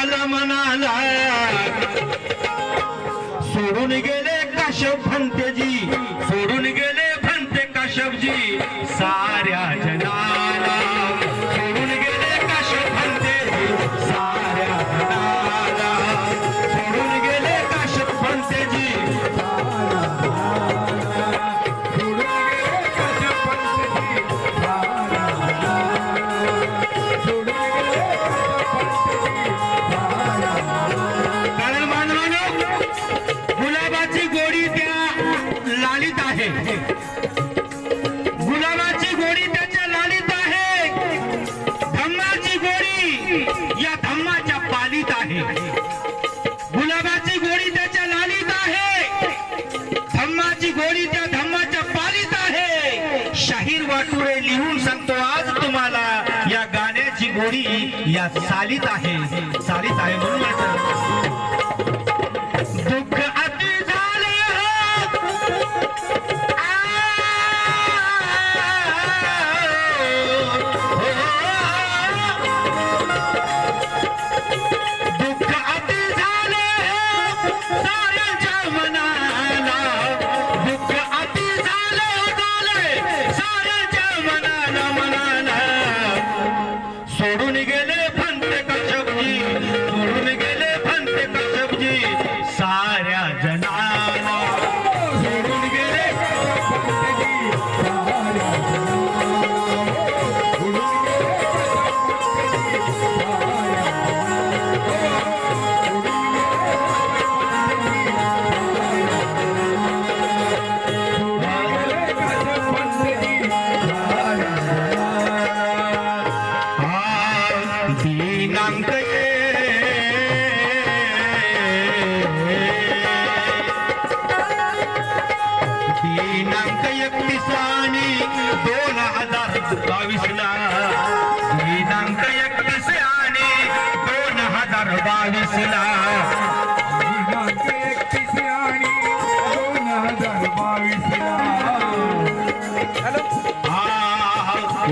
मनाला मनाला. सोडून गेले काशव भंतेजी सोडून गेले भंते काशवजी. साऱ्या जनाला. सोडून गेले काशव भंतेजी साऱ्या जनाला. सोडून गेले काशव भंतेजी कारण गुलाबाची गोडी त्याच्या लालीत आहे. धम्माची गोडी या धम्माच्या पालीत आहे. गुलाबाची गोडी त्याच्या लालीत आहे. धम्माची गोडी त्या धम्माच्या पालीत आहे. शाहीर वाटुरे लिहून सांगतो आज तुम्हाला या गाण्याची गोडी या सालीत आहे. सालीत आहे म्हणून म्हणतो. दुःख एकतीस आणि दोन हजार बावीस ला दिनांक एकतीस आणि दोन हजार बावीस ला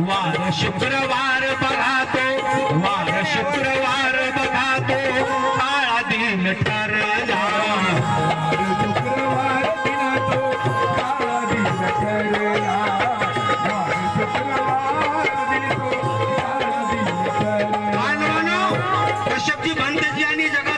वार शुक्रवार बघातो वार शुक्रवार बघातो काळा दिन ठरला संत ज्ञानी जगत